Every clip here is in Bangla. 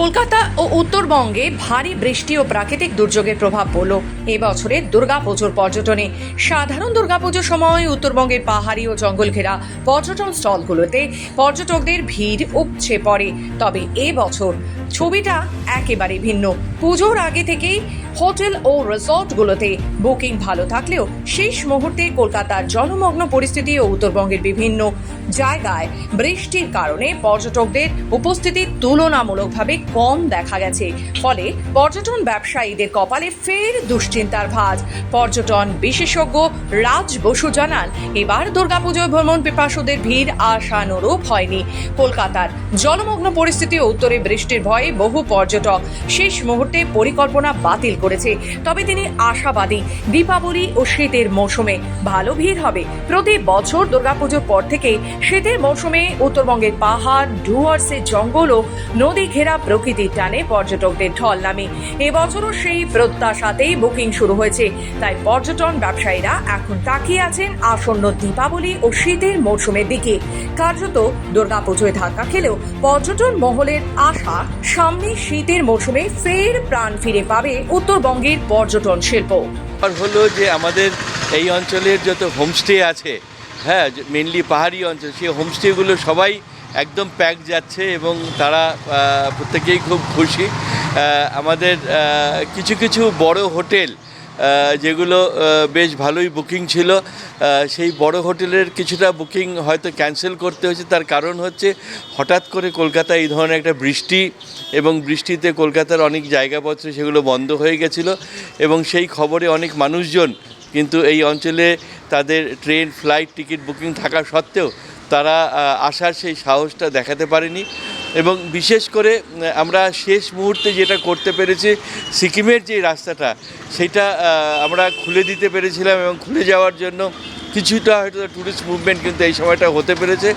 কলকাতা ও উত্তরবঙ্গে ভারী বৃষ্টি ও প্রাকৃতিক দুর্যোগের প্রভাব পড়ল। এবছরের দুর্গাপুজোর পর্যটনে সাধারণ দুর্গাপুজোর সময় উত্তরবঙ্গের পাহাড়ি ও জঙ্গল ঘেরা পর্যটন স্টলগুলোতে পর্যটকদের ভিড় উপছে পড়ে। তবে এবছর ছবিটা একেবারে ভিন্ন। পুজোর আগে থেকেই হোটেল ও রিসর্টগুলোতে। বুকিং ভালো থাকলেও শেষ মুহূর্তে কলকাতার জনমগ্ন পরিস্থিতি ও উত্তরবঙ্গের বিভিন্ন জায়গায় বৃষ্টির কারণে পর্যটকদের উপস্থিতি তুলনামূলকভাবে কম দেখা গেছে। ফলে পর্যটন ব্যবসায়ীদের কপালে ফের দুশ্চিন্তার ভাঁজ। পর্যটন বিশেষজ্ঞ রাজ বসু জানান, এবার দুর্গাপুজোয় ভ্রমণ পিপাসুদের ভিড় আশানুরূপ হয়নি। কলকাতার জলমগ্ন পরিস্থিতি ও উত্তরে বৃষ্টির ভয়ে বহু পর্যটক শেষ মুহূর্তে পরিকল্পনা বাতিল করেছে। তবে তিনি আশাবাদী, দীপাবলি ও শীতের মৌসুমে ভালো ভিড় হবে। প্রতি বছর দুর্গাপুজোর পর থেকে শীতের মৌসুমে উত্তরবঙ্গের পাহাড় ডুয়ার্সের জঙ্গল ও নদী ঘেরা প্রকৃতির টানে পর্যটকদের ঢল নামে। এবছরও সেই প্রত্যাশাতেই বুকিং শুরু হয়েছে। তাই পর্যটন ব্যবসায়ীরা এখন তাকিয়ে আছেন আসন্ন দীপাবলি ও শীতের মৌসুমের দিকে। কার্যত দুর্গাপুজোয় ধাক্কা খেলেও পর্যটন মহলের আশা, সামনে শীতের মৌসুমে ফের প্রাণ ফিরে পাবে উত্তরবঙ্গের পর্যটন শিল্প। হলো যে আমাদের এই অঞ্চলের যত হোমস্টে আছে হ্যাঁ মেনলি পাহাড়ি অঞ্চল, সেই হোমস্টেগুলো সবাই একদম প্যাক যাচ্ছে এবং তারা প্রত্যেকেই খুব খুশি। আমাদের কিছু কিছু বড় হোটেল যেগুলো বেশ ভালোই বুকিং ছিল। সেই বড় হোটেলের কিছুটা বুকিং হয়তো ক্যান্সেল করতে হয়েছে। তার কারণ হচ্ছে, হঠাৎ করে কলকাতায় এই ধরনের একটা বৃষ্টি এবং বৃষ্টিতে কলকাতার অনেক জায়গাপত্র সেগুলো বন্ধ হয়ে গেছিল এবং সেই খবরে অনেক মানুষজন কিন্তু এই অঞ্চলে তাদের ট্রেন, ফ্লাইট, টিকিট বুকিং থাকা সত্ত্বেও তারা আসার সেই সাহসটা দেখাতে পারেনি। এবং বিশেষ করে আমরা শেষ মুহূর্তে যেটা করতে পেরেছি, সিকিমের যে রাস্তাটা, সেটা আমরা খুলে দিতে পেরেছিলাম এবং খুলে যাওয়ার জন্য কিছুটা হয়তো ট্যুরিস্ট মুভমেন্ট কিন্তু এই সময়টা হতে পেরেছে।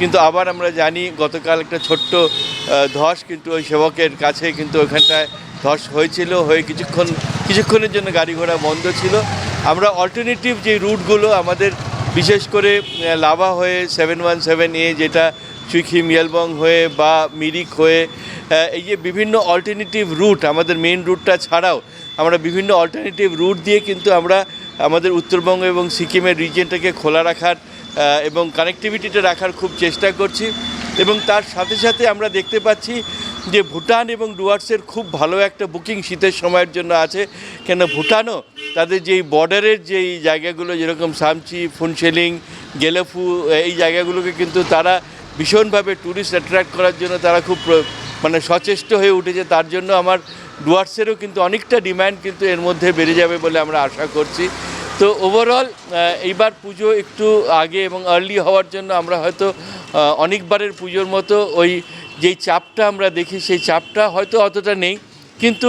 কিন্তু আবার আমরা জানি, গতকাল একটা ছোট্ট ধস কিন্তু ওই সেবকের কাছে কিন্তু ওখানটায় ধস হয়েছিল, হয়ে কিছুক্ষণ, কিছুক্ষণের জন্য গাড়ি ঘোড়া বন্ধ ছিল। আমরা অল্টারনেটিভ যে রুটগুলো আমাদের, বিশেষ করে লাভা হয়ে সেভেন ওয়ান সেভেন এ যেটা সুইখিম ইয়েলবং হয়ে বা মিরিক হয়ে এই যে বিভিন্ন অল্টারনেটিভ রুট আমাদের মেন রুটটা ছাড়াও আমরা বিভিন্ন অল্টারনেটিভ রুট দিয়ে কিন্তু আমরা আমাদের উত্তরবঙ্গ এবং সিকিমের রিজিয়নটাকে খোলা রাখার এবং কানেক্টিভিটিটা রাখার খুব চেষ্টা করছি। এবং তার সাথে সাথে আমরা দেখতে পাচ্ছি যে ভুটান এবং ডুয়ার্সের খুব ভালো একটা বুকিং শীতের সময়ের জন্য আছে। কেন ভুটানও তাদের যেই বর্ডারের যেই জায়গাগুলো, যেরকম সামচি ফুনশেলিং গেলেফু এই জায়গাগুলোকে কিন্তু তারা ভীষণভাবে ট্যুরিস্ট অ্যাট্রাক্ট করার জন্য তারা খুব মানে সচেষ্ট হয়ে উঠেছে। তার জন্য আমার ডুয়ার্সেরও কিন্তু অনেকটা ডিমান্ড কিন্তু এর মধ্যে বেড়ে যাবে বলে আমরা আশা করছি। তো ওভারঅল এইবার পুজো একটু আগে এবং আর্লি হওয়ার জন্য আমরা হয়তো অনেকবারের পুজোর মতো ওই যেই চাপটা আমরা দেখি, সেই চাপটা হয়তো অতটা নেই। কিন্তু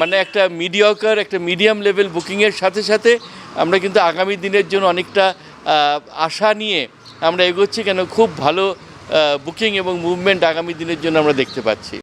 মানে একটা মিডিয়কার একটা মিডিয়াম লেভেল বুকিংয়ের সাথে সাথে আমরা কিন্তু আগামী দিনের জন্য অনেকটা আশা নিয়ে আমরা এগোচ্ছি কেন? খুব ভালো বুকিং এবং মুভমেন্ট আগামী দিনের জন্য আমরা দেখতে পাচ্ছি।